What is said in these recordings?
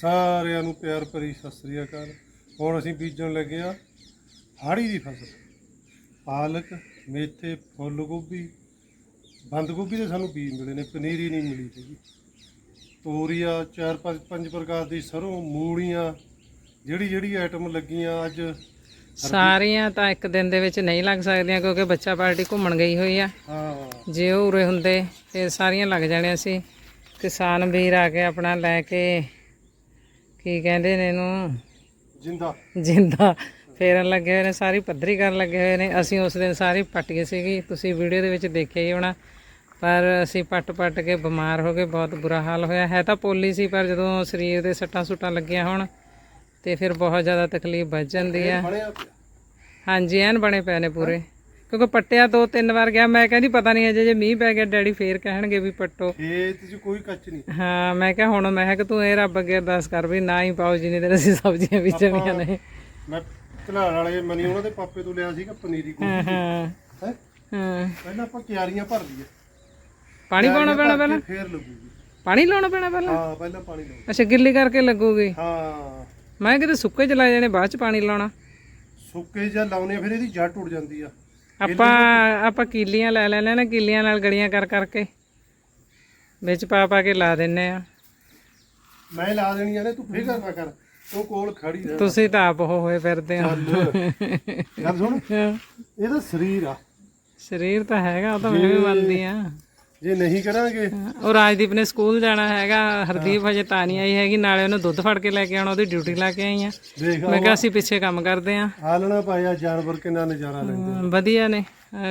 ਸਾਰਿਆਂ ਨੂੰ ਪਿਆਰ ਭਰੀ ਸਤਿ ਸ੍ਰੀ ਅਕਾਲ। ਹੁਣ ਅਸੀਂ ਬੀਜਣ ਲੱਗੇ ਆ ਹਾੜੀ ਦੀ ਫਸਲ। ਪਾਲਕ ਮੇਥੇ ਫੁੱਲ ਗੋਭੀ। ਬੰਦ ਗੋਭੀ ਦੇ ਸਾਨੂੰ ਬੀਜ ਮਿਲੇ ਨੇ ਪਨੀਰੀ ਨਹੀਂ ਮਿਲੀ ਸੀਗੀ। ਤੋਰੀਆ ਚਾਰ ਪੰਜ ਪੰਜ ਪ੍ਰਕਾਰ ਦੀ ਸਰੋਂ ਮੂਲੀਆਂ ਜਿਹੜੀ ਜਿਹੜੀ ਆਈਟਮ ਲੱਗੀਆਂ ਅੱਜ। ਸਾਰੀਆਂ ਤਾਂ ਇੱਕ ਦਿਨ ਦੇ ਵਿੱਚ ਨਹੀਂ ਲੱਗ ਸਕਦੀਆਂ ਕਿਉਂਕਿ ਬੱਚਾ ਪਾਰਟੀ ਘੁੰਮਣ ਗਈ ਹੋਈ ਆ। ਹਾਂ। ਜੇ ਉਹ ਉਰੇ ਹੁੰਦੇ ਤੇ ਸਾਰੀਆਂ ਲੱਗ ਜਾਣੀਆਂ ਸੀ। ਕਿਸਾਨ ਵੀਰ ਆ ਕੇ ਆਪਣਾ ਲੈ ਕੇ ਕੀ ਕਹਿੰਦੇ ਨੇ ਇਹਨੂੰ? ਜਿੰਦਾ। ਜਿੰਦਾ। ਫੇਰਨ ਲੱਗੇ ਹੋਏ ਨੇ ਸਾਰੀ ਪੱਧਰੀ ਕਰਨ ਲੱਗੇ ਹੋਏ ਨੇ। ਅਸੀਂ ਉਸ ਦਿਨ ਸਾਰੀ ਪੱਟ ਗਏ ਸੀਗੀ। ਤੁਸੀਂ ਵੀਡੀਓ ਦੇ ਵਿੱਚ ਦੇਖਿਆ ਹੀ ਹੋਣਾ। ਪਰ ਅਸੀਂ ਪੱਟ ਪੱਟ ਕੇ ਬਿਮਾਰ ਹੋ ਗਏ। ਬਹੁਤ ਬੁਰਾ ਹਾਲ ਹੋਇਆ। ਹੈ ਤਾਂ ਪੋਲੀ ਸੀ ਪਰ ਜਦੋਂ ਸਰੀਰ ਦੇ ਸੱਟਾਂ ਸੁੱਟਾਂ ਲੱਗੀਆਂ ਹੋਣ ਤੇ ਫਿਰ ਬਹੁਤ ਜ਼ਿਆਦਾ ਤਕਲੀਫ ਵੱਜ ਜਾਂਦੀ ਆ। ਹਾਂਜੀ ਐਨ ਬਣੇ ਪਏ ਨੇ ਪੂਰੇ। ਕਿਉਂਕਿ ਪੱਟਿਆ ਦੋ ਤਿੰਨ ਵਾਰ ਗਿਆ ਮੈਂ ਕਹਿੰਦੀ ਪਤਾ ਨਹੀਂ ਅਜੇ ਜੇ ਮੀਂਹ ਪੈ ਗਿਆ ਡੈਡੀ ਫੇਰ ਕਹਿਣਗੇ ਵੀ ਪੱਟੋ। ਖੇਤ 'ਚ ਕੋਈ ਕੱਚ ਨਹੀਂ। ਹਾਂ ਮੈਂ ਕਿਹਾ ਹੁਣ ਮੈਂ ਕਿਹਾ ਕਿ ਤੂੰ ਇਹ ਰੱਬ ਅੱਗੇ ਅਰਦਾਸ ਕਰ ਵੀ ਨਾ ਹੀ ਪਾਓ ਜਿੰਨੀ ਦੇਰ ਅਸੀਂ ਸਬਜ਼ੀਆਂ ਬੀਜਣੀਆਂ ਨੇ। ਮੈਂ ਘਲਾੜ ਵਾਲੇ ਮਨੀ ਉਹਨਾਂ ਦੇ ਪਾਪੇ ਤੋਂ ਲਿਆ ਸੀਗਾ ਪਨੀਰੀ ਕੋਲ ਹਾਂ ਹਾਂ। ਪਹਿਲਾਂ ਆਪਾਂ ਕਿਆਰੀਆਂ ਭਰ ਲਈਏ। ਪਾਣੀ ਪਾਉਣਾ ਪੈਣਾ ਪਹਿਲਾਂ? ਫੇਰ ਲੱਗੂਗੀ। ਪਾਣੀ ਲਾਉਣਾ ਪੈਣਾ ਪਹਿਲਾਂ? ਹਾਂ ਪਹਿਲਾਂ ਪਾਣੀ ਲਾਓ ਅੱਛਾ ਗਿੱਲੀ ਕਰਕੇ ਲੱਗੂਗੀ? ਹਾਂ। ਮੈਂ ਕਿਤੇ ਸੁੱਕੇ ਚ ਲਾ ਜਾਣੇ ਬਾਅਦ ਚ ਪਾਣੀ ਲਾਉਣਾ। ਸੁੱਕੇ ਜਾਂ ਲਾਉਨੇ ਫਿਰ ਇਹਦੀ ਜੜ ਟੁੱਟ ਜਾਂਦੀ ਆ। ਆਪਾਂ ਆਪਾਂ ਕੀਲੀਆਂ ਲੈ ਲੈਣੇ ਨਾ ਕੀਲੀਆਂ ਨਾਲ ਗੜੀਆਂ ਕਰ ਕਰਕੇ। ਵਿੱਚ ਪਾ ਪਾ ਕੇ ਲਾ ਦਿੰਨੇ ਆ ਮੈਂ ਲਾ ਦੇਣੀਆਂ ਨੇ ਤੂੰ ਫਿਕਰ ਨਾ ਕਰ ਤੂੰ ਕੋਲ ਖੜੀ ਰਹਿ। ਤੁਸੀਂ ਤਾਂ ਆਪ ਉਹ ਹੋਏ ਫਿਰਦੇ ਹੋ। ਗੱਲ ਸੁਣ। ਇਹਦਾ ਸਰੀਰ ਆ। ਸਰੀਰ ਤਾਂ ਹੈਗਾ ਉਹ ਤਾਂ ਮੈਂ ਵੀ ਮੰਨਦੀ ਆ ਜੇ ਨਹੀਂ ਕਰਾਂਗੇ? ਉਹ ਰਾਜਦੀਪ ਨੇ ਸਕੂਲ ਜਾਣਾ ਹੈਗਾ ਹਰਦੀਪ ਹਜੇ ਤਾਂ ਨਹੀਂ ਆਈ ਹੈਗੀ ਨਾਲੇ ਉਹਨੂੰ ਦੁੱਧ ਫੜ ਕੇ ਲੈ ਕੇ ਆਉਣਾ ਉਹਦੀ ਡਿਊਟੀ ਲਾ ਕੇ ਆਈ ਆ। ਦੇਖ ਮੈਂ ਕਿਹਾ ਅਸੀਂ ਪਿੱਛੇ ਕੰਮ ਕਰਦੇ ਆ। ਆਲਣਾ ਪਾਇਆ ਜਾਨਵਰ ਕਿੰਨਾ ਨਜ਼ਾਰਾ ਲੈਂਦੇ ਵਧੀਆ ਨੇ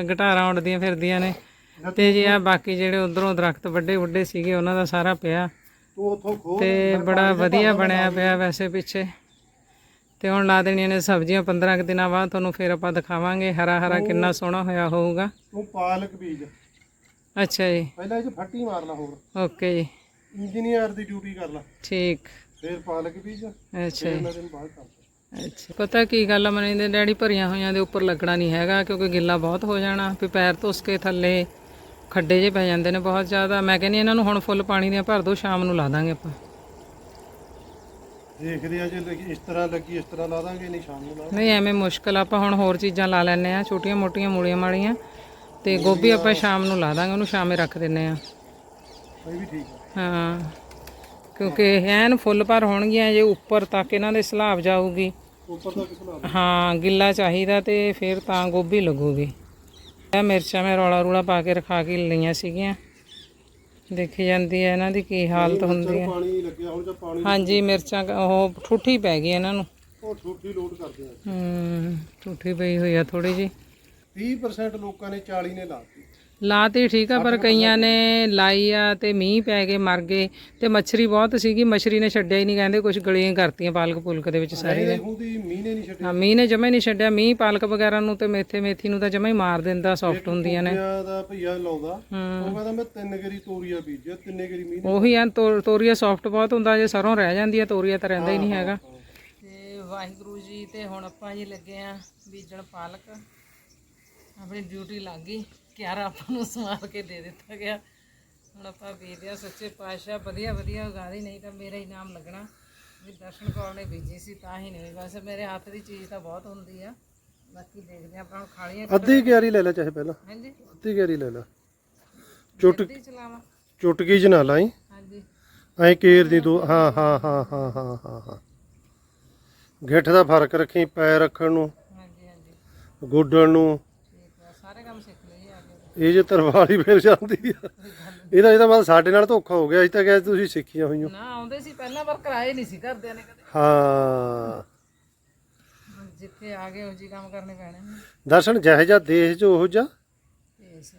ਗਟਾਰਾਂ ਉੱਡਦੀਆਂ ਫਿਰਦੀਆਂ ਨੇ। ਤੇ ਜੇ ਆ ਬਾਕੀ ਜਿਹੜੇ ਉਧਰੋਂ ਦਰਖਤ ਵੱਡੇ ਵੱਡੇ ਸੀਗੇ ਉਹਨਾਂ ਦਾ ਸਾਰਾ ਪਿਆ। ਤੂੰ ਉੱਥੋਂ ਖੋ ਤੇ ਬੜਾ ਵਧੀਆ ਬਣਿਆ ਪਿਆ ਵੈਸੇ ਪਿੱਛੇ। ਤੇ ਹੁਣ ਲਾ ਦੇਣੀਆਂ ਨੇ ਸਬਜ਼ੀਆਂ 15 ਕੁ ਦਿਨਾਂ ਬਾਅਦ ਤੁਹਾਨੂੰ ਫਿਰ ਆਪਾਂ ਦਿਖਾਵਾਂਗੇ ਹਰਾ ਹਰਾ ਕਿੰਨਾ ਸੋਹਣਾ ਹੋਇਆ ਹੋਊਗਾ। ਤੂੰ ਪਾਲਕ ਬੀਜ। ਅੱਛਾ ਜੀ। ਪਹਿਲਾਂ ਇਹ 'ਚ ਫੱਟੀ ਮਾਰ ਲਾ ਹੋਰ। ਓਕੇ ਜੀ। ਇੰਜੀਨੀਅਰ ਦੀ ਡਿਊਟੀ ਕਰ ਲਾ। ਠੀਕ। ਫਿਰ ਪਾਲਕ ਬੀਜ ਅੱਛਾ ਜੀ। ਮੈਂ ਤੈਨੂੰ ਬਾਅਦ ਕਰ ਅੱਛਾ। ਪਤਾ ਕੀ ਗੱਲ ਆ ਮਨੀ ਦੇ ਡੈਡੀ ਭਰੀਆਂ ਹੋਈਆਂ ਦੇ ਉੱਪਰ ਲੱਗਣਾ ਨਹੀਂ ਹੈਗਾ ਕਿਉਂਕਿ ਗਿੱਲਾ ਬਹੁਤ ਹੋ ਜਾਣਾ ਵੀ ਪੈਰ ਧੁੱਸ ਕੇ ਥੱਲੇ ਖੱਡੇ ਜੇ ਪੈ ਜਾਂਦੇ ਨੇ ਬਹੁਤ ਜ਼ਿਆਦਾ। ਮੈਂ ਕਹਿੰਦੀ ਇਹਨਾਂ ਨੂੰ ਹੁਣ ਫੁੱਲ ਪਾਣੀ ਦੀਆਂ ਭਰ ਦਿਓ ਸ਼ਾਮ ਨੂੰ ਲਾ ਦਾਂਗੇ ਆਪਾਂ। ਦੇਖਦੇ ਆ ਜੇ ਲੱਗੀ ਇਸ ਤਰ੍ਹਾਂ ਲੱਗੀ ਇਸ ਤਰ੍ਹਾਂ ਲਾ ਦਾਂਗੇ ਨਹੀਂ ਸ਼ਾਮ ਨੂੰ ਲਾ ਨਹੀਂ ਐਵੇਂ ਮੁਸ਼ਕਲ ਆ, ਆਪਾਂ ਹੁਣ ਹੋਰ ਚੀਜ਼ਾਂ ਲਾ ਲੈਨੇ ਆ ਛੋਟੀਆਂ ਮੋਟੀਆਂ ਮੂਲੀਆਂ ਮਾਲੀਆਂ ਤੇ ਗੋਭੀ ਆਪਾਂ ਸ਼ਾਮ ਨੂੰ ਲਾ ਦਾਂਗੇ ਉਹਨੂੰ ਸ਼ਾਮੇ ਰੱਖ ਦਿੰਨੇ ਆ ਇਹ ਵੀ ਠੀਕ ਆ। ਹਾਂ ਕਿਉਂਕਿ ਐਨ ਫੁੱਲ ਭਰ ਹੋਣਗੀਆਂ ਜੇ ਉੱਪਰ ਤੱਕ ਇਹਨਾਂ ਦੇ ਸਲਾਬ ਜਾਊਗੀ। ਉੱਪਰ ਤੱਕ ਖਲਾ ਹਾਂ ਗਿੱਲਾ ਚਾਹੀਦਾ ਤੇ ਫਿਰ ਤਾਂ ਗੋਭੀ ਲੱਗੂਗੀ। ਇਹ ਮਿਰਚਾਂ ਮੈਂ ਰੌਲਾ ਰੂਲਾ ਪਾ ਕੇ ਰਖਾ ਕੇ ਲਈਆਂ ਸੀਗੀਆਂ। ਦੇਖੀ ਜਾਂਦੀ ਹੈ ਇਹਨਾਂ ਦੀ ਕੀ ਹਾਲਤ ਹੁੰਦੀ ਹੈ। ਪਾਣੀ ਲੱਗਿਆ ਹੁਣ ਜਾਂ ਪਾਣੀ ਹਾਂਜੀ ਮਿਰਚਾਂ ਉਹ ਠੂਠੀ ਪੈ ਗਈ ਇਹਨਾਂ ਨੂੰ। ਉਹ ਛੋਟੀ ਲੋਡ ਕਰਦੇ ਆ। ਹੂੰ ਠੂਠੀ ਪਈ ਹੋਈ ਆ ਥੋੜੀ ਜੀ 30% ਲੋਕਾਂ ਨੇ 40 ਨੇ ਲਾਤੀ ਲਾਤੀ ਠੀਕ ਆ ਪਰ ਕਈਆਂ ਨੇ ਲਾਈ ਆ ਤੇ ਮੀਂਹ ਪੈ ਗਏ ਮਰ ਗਏ ਤੇ ਮੱਛਰੀ ਬਹੁਤ ਸੀਗੀ ਮੱਛਰੀ ਨੇ ਛੱਡਿਆ ਹੀ ਨਹੀਂ ਕਹਿੰਦੇ ਕੁਝ ਗਲੀਆਂ ਕਰਤੀਆਂ ਪਾਲਕ ਪੁਲਕ ਦੇ ਵਿੱਚ ਸਾਰੀ ਦੇ ਉਹਦੀ ਮੀਂਹ ਨੇ ਨਹੀਂ ਛੱਡਿਆ। ਹਾਂ ਮੀਂਹ ਨੇ ਜਮਾ ਹੀ ਨਹੀਂ ਛੱਡਿਆ ਮੀਂਹ ਪਾਲਕ ਵਗੈਰਾ ਨੂੰ ਤੇ ਮੇਥੇ ਮੇਥੀ ਨੂੰ ਤਾਂ ਜਮਾ ਹੀ ਮਾਰ ਦਿੰਦਾ ਸੌਫਟ ਹੁੰਦੀਆਂ ਨੇ। ਭਈਆ ਦਾ ਭਈਆ ਲਾਉਂਦਾ ਹੂੰ। ਉਹ ਕਹਿੰਦਾ ਮੈਂ ਤਿੰਨ ਗਰੀ ਤੋਰੀਆ ਬੀਜਿਆ ਤਿੰਨੇ ਗਰੀ ਮੀਂਹ ਨੇ ਉਹੀ ਆ ਤੋਰੀਆ ਸੌਫਟ ਬਹੁਤ ਹੁੰਦਾ ਜੇ ਸਰੋਂ ਰਹਿ ਜਾਂਦੀ ਆ ਤੋਰੀਆ ਤਾਂ ਰਹਿੰਦਾ ਹੀ ਨਹੀਂ ਹੈਗਾ। ਤੇ ਵਾਹਿਗੁਰੂ ਜੀ ਤੇ ਹੁਣ ਆਪਾਂ ਜੀ ਲੱਗੇ ਆ ਬੀਜਣ ਪਾਲਕ। ਆਪਣੀ ਡਿਊਟੀ ਲੱਗ ਗਈ। ਕਿਆਰਾ ਆਪਾਂ ਨੂੰ ਸਮਾਰ ਕੇ ਦੇ ਦਿੱਤਾ ਗਿਆ। ਹੁਣ ਆਪਾਂ ਬੀਜਦੇ ਆ ਸੱਚੇ ਪਾਤਸ਼ਾਹ ਵਧੀਆ ਵਧੀਆ ਉਗਾਰੀ ਨਹੀਂ ਤਾਂ ਮੇਰਾ ਇਨਾਮ ਲੱਗਣਾ। ਵੀ ਦਰਸ਼ਨ ਕੌਰ ਨੇ ਬੀਜੀ ਸੀ ਤਾਂ ਹੀ ਨਹੀਂ। ਵੈਸੇ ਮੇਰੇ ਹੱਥ ਦੀ ਚੀਜ਼ ਤਾਂ ਬਹੁਤ ਹੁੰਦੀ ਆ। ਬਾਕੀ ਦੇਖਦੇ ਆਪਾਂ ਹੁਣ ਖਾਲੀਆਂ ਅੱਧੀ ਕਿਆਰੀ ਲੈ ਲੈ ਚਾਹੇ ਪਹਿਲਾਂ। ਹਾਂਜੀ। ਅੱਧੀ ਕਿਆਰੀ ਲੈ ਲੈ। ਚੁੱਟ ਚਲਾਵਾ। ਚੁਟਕੀ ਚ ਨਾ ਲਾਈ। ਹਾਂਜੀ। ਐ ਕੇਰ ਦੀ ਦੋ। ਹਾਂ ਹਾਂ ਹਾਂ ਹਾਂ ਹਾਂ ਹਾਂ ਹਾਂ। ਗਿੱਠ ਦਾ ਫ਼ਰਕ ਰੱਖੀ ਪੈਰ ਰੱਖਣ ਨੂੰ। ਹਾਂਜੀ ਹਾਂਜੀ। ਗੋਡਣ ਨੂੰ ਠੀਕ ਆ ਸਾਰੇ ਕੰਮ ਸਿੱਖ ਲਏ ਆ ਕੇ ਇਹ ਜੇ ਤਰਵਾਲੀ ਫਿਰ ਜਾਂਦੀ ਆ। ਇਹਦਾ ਇਹਦਾ ਮਤਲਬ ਸਾਡੇ ਨਾਲ ਧੋਖਾ ਹੋ ਗਿਆ ਅਸੀਂ ਤਾਂ ਕਿਹਾ ਤੁਸੀਂ ਸਿੱਖੀਆਂ ਹੋਈਆਂ। ਨਾ ਆਉਂਦੇ ਸੀ ਪਹਿਲਾਂ ਪਰ ਕਰਾਏ ਨਹੀਂ ਸੀ ਘਰਦਿਆਂ ਨੇ ਕਦੇ। ਹਾਂ। ਜਿੱਥੇ ਆ ਗਏ ਉਹ ਜੀ ਕੰਮ ਕਰਨੇ ਪੈਣੇ ਨੇ। ਦਰਸ਼ਨ ਜਿਹੋ ਜਿਹਾ ਦੇਸ਼ ਚ ਉਹੋ ਜਿਹਾ। ਭੇਸ।